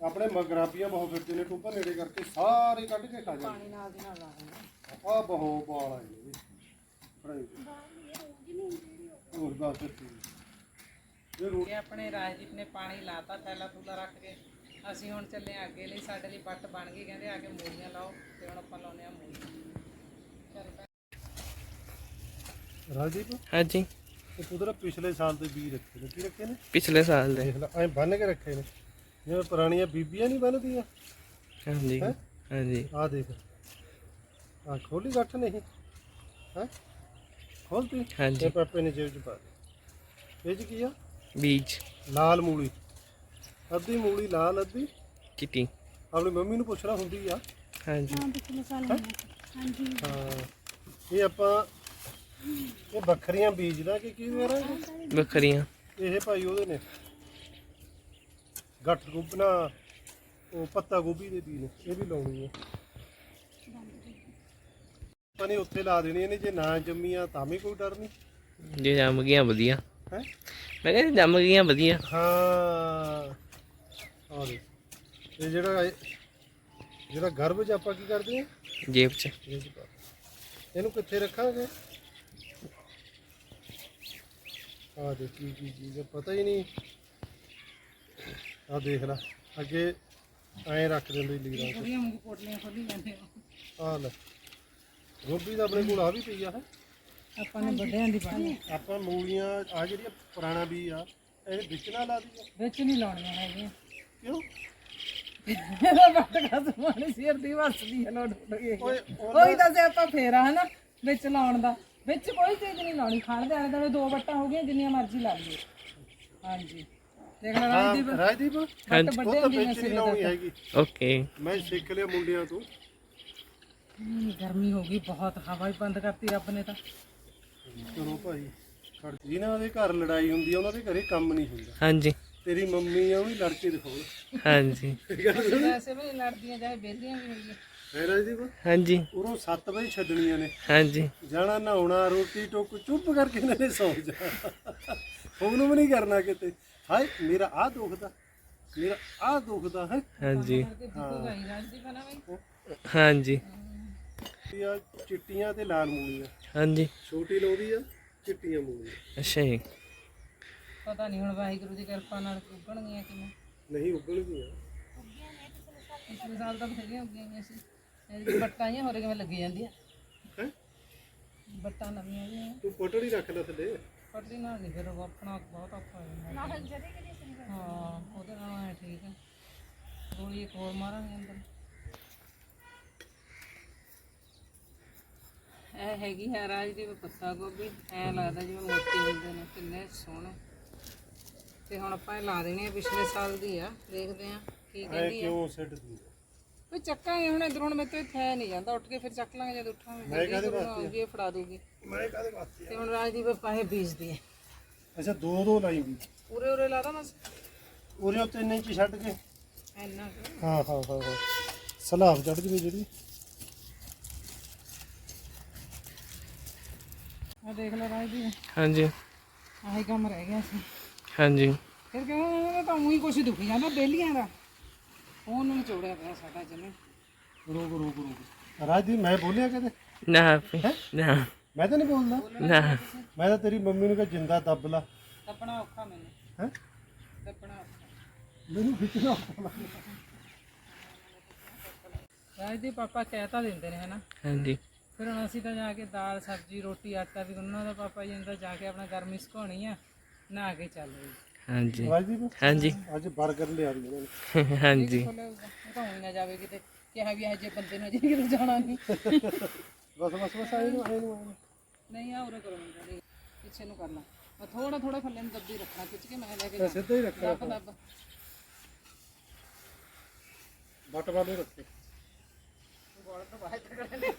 ਆਪਣੇ ਮਗਰਾਬੀਆਂ ਬਹੁਤ ਫਿਰਦੇ ਨੇ ਟੁੱਬਰ ਨੇੜੇ ਕਰਕੇ ਸਾਰੇ ਕੱਢ ਕੇ ਖਾ ਜਾਂਦੇ ਪਾਣੀ ਨਾਲ ਦੀ ਨਾਲ ਲਾ ਦੇਣਾ ਆ ਬਹੁਤ ਬਾਲ ਹੋਰ ਇਹ ਰੋਟੀ ਇਹ ਆਪਣੇ ਰਾਜਦੀਪ ਨੇ ਪਾਣੀ ਲਾਤਾ ਥੈਲਾ ਥੂਲਾ ਰੱਖ ਕੇ। ਅਸੀਂ ਹੁਣ ਚੱਲੇ ਅੱਗੇ ਲਈ ਸਾਡੇ ਲਈ ਬੱਟ ਬਣ ਗਈ ਕਹਿੰਦੇ ਆ ਕੇ ਮੂਲੀਆਂ ਲਾਓ ਤੇ ਹੁਣ ਆਪਾਂ ਲਾਉਨੇ ਆ ਪੈ ਰਾਜਦੀਪ ਹਾਂਜੀ। ਇਹ ਪਿਛਲੇ ਸਾਲ ਦੇ ਬੀਜ ਰੱਖੇ ਨੇ ਕੀ ਰੱਖੇ ਨੇ? ਪਿਛਲੇ ਸਾਲ ਦੇ। ਐ ਬੰਨ ਕੇ ਰੱਖੇ ਨੇ। ਜਿਵੇਂ ਪੁਰਾਣੀਆਂ ਬੀਬੀਆਂ ਨਹੀਂ ਬੰਨਦੀਆਂ। ਹਾਂਜੀ। ਹੈਂ? ਹਾਂਜੀ। ਆਹ ਦੇਖ। ਆ ਖੋਲੀ ਗੱਠ ਨਹੀਂ ਹੈ? ਖੋਲਤੀ? ਹਾਂਜੀ। ਇਹ ਪਾਪੇ ਨੇ ਜੇਬ ਚ ਪਾ ਦੇ ਇਹ ਚ ਕੀ ਆ? ਬੀਜ। ਲਾਲ ਮੂਲੀ। ਅੱਧੀ ਮੂਲੀ ਲਾਲ ਅੱਧੀ। ਚਿੱਟੀ। ਆਪਣੀ ਮੰਮੀ ਨੂੰ ਪੁੱਛਣਾ ਹੁੰਦੀ ਆ। ਹਾਂਜੀ। ਹਾਂ ਇਹ ਆਪਾਂ ਇਹ ਵੱਖਰੀਆਂ ਬੀਜਦਾ ਕਿ ਕੀ ਕਰਾਂਗੇ ਵੱਖਰੀਆਂ। ਇਹ ਭਾਈ ਉਹਦੇ ਨੇ। ਗੱਠ ਗੁੱਬਨਾ ਉਹ ਪੱਤਾ ਗੋਭੀ ਦੇ ਬੀਜ ਨੇ ਇਹ ਵੀ ਲਾਉਣੀ ਹੈ ਨੇ ਉੱਥੇ ਲਾ ਦੇਣੀਆਂ ਨੇ ਜੇ ਨਾ ਜੰਮੀਆਂ ਤਾਂ ਵੀ ਕੋਈ ਡਰ ਨਹੀਂ। ਜੇ ਜੰਮ ਗਈਆਂ ਵਧੀਆ। ਹੈ? ਮੈਂ ਕਹਿੰਦਾ ਜੰਮ ਗਈਆਂ ਵਧੀਆ। ਹਾਂ। ਆ ਦੇ ਇਹ ਜਿਹੜਾ ਇਹ- ਜਿਹੜਾ ਗਰਭ ਚ ਆਪਾਂ ਕੀ ਕਰਦੇ ਆ? ਜੇਬ 'ਚ। ਇਹ ਚ ਪਾ। ਇਹਨੂੰ ਕਿੱਥੇ ਰੱਖਾਂਗੇ? ਆ ਦੇ ਕੀ ਕੀ ਚੀਜ਼ ਪਤਾ ਹੀ ਨਹੀਂ। ਆ ਦੇਖ ਲੈ ਅੱਗੇ ਐਂ ਰੱਖ ਦਿੰਦੇ ਲੀਰਾਂ ਚ। ਕੁੜੀਆਂ ਵਾਂਗੂ ਪੋਟਲੀਆਂ ਖੋਲੀ ਜਾਂਦੇ ਆ। ਆ ਲੈ ਗੋਭੀ ਦਾ ਆਪਣੇ ਕੋਲ ਆ ਵੀ ਪਈ ਆ। ਹੈ ਆਪਾਂ ਨੇ ਵੱਡਿਆਂ ਦੀ ਪਾਣੀ ਆਪਾਂ ਮੂਲੀਆਂ ਆ ਜਿਹੜੀਆਂ ਪੁਰਾਣਾ ਵੀ ਆ ਇਹ ਵਿੱਚ ਨਾ ਲਾ ਦਈਏ। ਵਿੱਚ ਨਹੀਂ ਲਾਉਣੀਆਂ ਹੈਗੀਆਂ ਕਿਉਂ? ਇਹਦਾ ਵੱਟ ਕਸ ਮਾਣੀ ਸਿਰ ਦੀ ਵਸਦੀ ਹੈ ਲੋਟ ਉੱਡ ਗਈ ਓਏ ਕੋਈ ਤਾਂ ਸੇ ਆਪਾਂ ਫੇਰਾ ਹਨਾ ਵਿੱਚ ਲਾਉਣ ਦਾ। ਵਿੱਚ ਕੋਈ ਚੀਜ਼ ਨਹੀਂ ਲਾਉਣੀ ਖਾਣ ਦੇ ਆਲੇ ਦੁਆਲੇ ਦੋ ਵੱਟਾਂ ਹੋ ਗਈਆਂ ਜਿੰਨੀਆਂ ਮਰਜ਼ੀ ਲਾ ਲਈਏ। ਹਾਂਜੀ। ਦੇਖ ਲੈ ਹਾਂ ਰਾਜਦੀਪ। ਰਾਜਦੀਪ ਉਹ ਵੱਟ ਤਾਂ ਵੱਡੇ ਹੁੰਦੇ ਨੇ ਵਿੱਚ ਨਹੀਂ ਲਾਉਣੀ ਹੈਗੀ। ਓਕੇ। ਮੈਂ ਸਿੱਖ ਲਿਆ ਮੁੰਡਿਆਂ ਤੋਂ। ਹਮ, ਗਰਮੀ ਹੋ ਗਈ ਬਹੁਤ ਹਵਾ ਹੀ ਬੰਦ ਕਰਤੀ ਰੱਬ ਨੇ ਤਾਂ। ਚਲੋ ਭਾਈ ਖੜ ਜਿਨ੍ਹਾਂ ਦੇ ਘਰ ਲੜਾਈ ਹੁੰਦੀ ਆ ਉਹਨਾਂ ਦੇ ਘਰੇ ਕੰਮ ਨਹੀਂ ਹੁੰਦਾ। ਹਾਂਜੀ। ਤੇਰੀ ਮੰਮੀ ਆ ਉਹ ਵੀ ਲੜ ਕੇ ਦਿਖਾਉਣ ਹਾਂਜੀ। ਵੈਸੇ ਵੀ ਨਹੀਂ ਲੜਦੀਆਂ ਚਾਹੇ ਵਿਹਲੀਆਂ ਵੀ ਹੋਈਆਂ। ਹੈ ਰਾਜਦੀਪ? ਹਾਂਜੀ। ਉਰੋਂ 7 ਵਜੇ ਛੱਡਣੀਆਂ ਨੇ। ਹਾਂਜੀ। ਜਾਣਾ ਨਹਾਉਣਾ ਰੋਟੀ ਟੁੱਕ ਚੁੱਪ ਕਰਕੇ ਇਹਨਾਂ ਨੇ ਸੌਂ ਜਾ ਫੋਨ ਵੀ ਨਹੀਂ ਕਰਨਾ ਕਿਤੇ। ਹਾਏ ਮੇਰਾ ਆਹ ਦੁਖਦਾ ਮੇਰਾ ਆਹ ਦੁਖਦਾ ਹੈ ਹਾਂਜੀ। ਨਾ ਹਾਂਜੀ। ਇਹ ਆ ਚਿੱਟੀਆਂ ਤੇ ਲਾਲ ਮੂਲੀਆਂ। ਹਾਂਜੀ। ਛੋਟੀ ਲੋਦੀ ਆ ਚਿੱਟੀਆਂ ਮੂਲੀਆਂ। ਅੱਛਾ ਜੀ। ਪਤਾ ਨਹੀਂ ਹੁਣ ਵਾਹਿਗੁਰੂ ਦੀ ਕਿਰਪਾ ਨਾਲ ਉੱਗਣਗੀਆਂ ਕਿਵੇਂ। ਨਹੀਂ ਉਗਲਦੀਆਂ ਪਿਛਲੇ ਸਾਲ ਤਾਂ ਬਥੇਰੀਆਂ ਉੱਗੀਆਂ ਹੋਈਆਂ ਸੀ। ਇਹ ਬੱਟਾਂ ਜਿਹੀਆਂ ਹੋਰ ਕਿਵੇਂ ਲੱਗੀ ਜਾਂਦੀਆਂ। ਹੈ? ਬੱਟਾਂ ਨਵੀਆਂ ਜਿਹੀਆਂ ਤੂੰ ਪਟੜੀ ਰੱਖ ਲੈ ਥੱਲੇ। ਪਟਰੀ ਨਾਲ ਨਹੀਂ ਫਿਰ ਉਹ ਆਪਣਾ ਬਹੁਤ ਔਖਾ ਹੋ ਜਾਂਦਾ। ਹਾਂ ਉਹਦੇ ਨਾਲ ਐਂ ਠੀਕ ਹੈ ਗੋਲੀ ਇੱਕ ਹੋਰ ਮਾਰਾਂਗੇ ਅੰਦਰ। ਇਹ ਹੈਗੀ ਹੈ ਰਾਜ ਦੀ ਪੱਤਾ ਗੋਭੀ। ਐ ਲੱਗਦਾ ਜਿਵੇਂ ਮੋਤੀ ਹੁੰਦੇ ਨੇ ਕਿੰਨੇ ਸੋਹਣੇ। ਤੇ ਹੁਣ ਆਪਾਂ ਇਹ ਲਾ ਦੇਣੀ ਆ ਪਿਛਲੇ ਸਾਲ ਦੀ ਆ। ਦੇਖਦੇ ਆ ਕੀ ਕਹਿੰਦੀ ਆ। ਕਿਉਂ ਸਿੱਟ ਦੂੰ ਵੀ ਚੱਕਾਂਗੇ ਹੁਣ ਇਧਰ ਹੁਣ ਮੇਰੇ ਤੋਂ ਇੱਥੇ ਨਹੀਂ ਜਾਂਦਾ। ਉੱਠ ਕੇ ਫਿਰ ਚੱਕ ਲਾਂਗੇ ਜਦ ਉੱਠਾਂਗੇ। ਮੈਂ ਕਾਹਦੇ ਵਾਸਤੇ ਇਹ ਫੜਾ ਦੂਗੀ ਮੈਂ ਕਾਹਦੇ ਵਾਸਤੇ ਤੇ ਹੁਣ ਰਾਜਦੀਪ ਪਾਹੇ ਬੀਜਦੀ ਹੈ। ਅੱਛਾ ਦੋ ਦੋ ਲਾਈ ਵੀ ਉਰੇ ਉਰੇ ਲਾਦਾ ਬਸ। ਉਰੇ ਉੱਤੇ ਇੰਨੇ ਇੰਚ ਛੱਡ ਕੇ। ਇੰਨਾ ਕੁ। ਹਾਂ ਹਾਂ ਹਾਂ ਹਾਂ। ਸਲਾਬ ਚੜ ਜਵੇ ਜਿਹੜੀ। ਆਹ ਦੇਖ ਲੈ ਰਾਜਦੀਪ। ਹਾਂਜੀ। ਆਹੀ ਕੰਮ ਰਹਿ ਗਿਆ ਸੀ। ਹਾਂਜੀ। ਫਿਰ ਕਹਿੰਦਾ ਤਾਂ ਉਹੀ ਕੁਛ ਦੁਖੀ ਜਾਂਦਾ ਬੇਲੀਆਂ ਦਾ। ਉਹਨੂੰ ਨਿਚੋੜਿਆ ਪਿਆ ਸਾਡਾ ਜਮੇ ਰੋਕ ਰੋਕ ਰੋਕ। ਰਾਜਦੀਪ ਮੈਂ ਬੋਲਿਆ ਕਦੇ ਨਾ ਨਾ। ਮੈਂ ਤਾਂ ਨਹੀਂ ਬੋਲਦਾ। ਨਾ। ਮੈਂ ਤਾਂ ਤੇਰੀ ਮੰਮੀ ਨੂੰ ਕਿਹਾ ਜਿੰਦਾ ਦੱਬ ਲਾ। ਦੱਬਣਾ ਔਖਾ ਮੈਨੂੰ। ਹੈ? ਦੱਬਣਾ ਔਖਾ। ਮੈਨੂੰ ਖਿੱਚਣਾ ਔਖਾ ਲੱਗਦਾ। ਪਾਪਾ ਦਿੰਦੇ ਨੇ ਹਨਾ? ਹਾਂਜੀ। ਫਿਰ ਹੁਣ ਅਸੀਂ ਤਾਂ ਜਾ ਕੇ ਦਾਲ ਸਬਜ਼ੀ ਰੋਟੀ ਆਟਾ ਵੀ ਉਹਨਾਂ ਦਾ ਪਾਪਾ ਜੀ ਅੰਦਰ ਜਾ ਕੇ ਆਪਣਾ ਗਰਮੀ ਸੁਕਾਉਣੀ ਆ ਨਹਾ ਕੇ ਚੱਲ ਰਹੀ। ਹਾਂਜੀ। ਰਾਜਦੀਪ? ਹਾਂਜੀ। ਅੱਜ 버ਗਰ ਲਿਆ ਦੀ ਉਹਨਾਂ ਨੇ। ਹਾਂਜੀ। ਉਹ ਤਾਂ ਹੋਈ ਨਾ ਜਾਵੇ ਕਿਤੇ। ਕਿਹਾ ਵੀ ਇਹ ਜੇ ਬੰਦੇ ਨੂੰ ਜੇ ਕਿਤੇ ਜਾਣਾ ਨਹੀਂ। ਬਸ ਬਸ ਬਸ ਆਏ ਨੂੰ ਆਏ ਨੂੰ ਆਏ ਨੂੰ। ਨਹੀਂ ਆ ਉਰੇ ਕਰੋ ਨਹੀਂ ਪਿੱਛੇ ਨੂੰ ਕਰਨਾ ਮੈਂ ਥੋੜਾ ਥੋੜਾ ਥੱਲੇ ਨੂੰ ਦੱਬੀ ਰੱਖਣਾ ਖਿੱਚ ਕੇ ਮੈਂ ਲੈ ਕੇ ਇਹ ਸਿੱਧਾ ਹੀ ਰੱਖਿਆ ਦੱਬ ਦੱਬ ਬੱਟ ਵਾਲੇ ਰੱਖੇ। ਗੋਲ ਤੋਂ ਬਾਹਰ ਕੱਢਣੇ